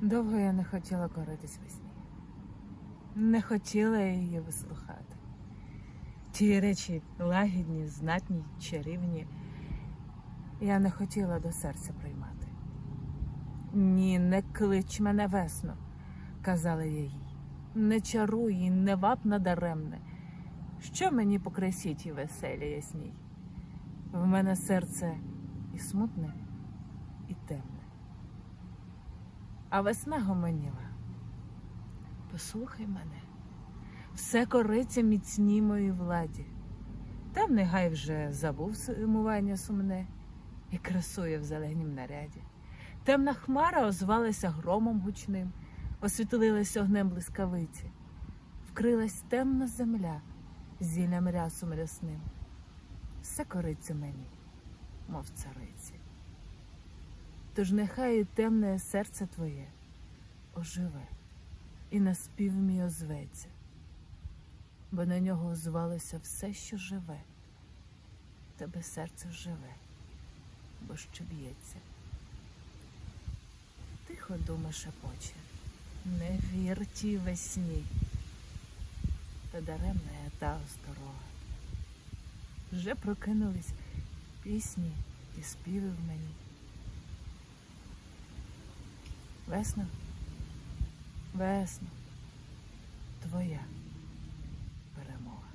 Довго я не хотіла коритись весні. Не хотіла її вислухати. Ті речі лагідні, знатні, чарівні. Я не хотіла до серця приймати. Ні, не клич мене весно, казала я їй. Не чаруй і не вап надаремне. Що мені по красі ті веселі ясній? В мене серце і смутне, і темне. А весна гомоніла. Послухай мене, все кориться міцній моїй владі. Та нехай вже забув сумування сумне і красує в зеленім наряді. Темна хмара озвалася громом гучним, освітлилась огнем блискавиці, вкрилась темна земля зіллям рясом рясним. Все кориться мені, мов цариці. Тож нехай темне серце твоє оживе і на спів мій озветься, бо на нього озвалося все, що живе, тебе серце живе, бо ще б'ється. Тихо дума шепоче, не вір тій весні, та даремна я та осторога. Вже прокинулись пісні і співи в мені. Весно, весна, твоя перемога.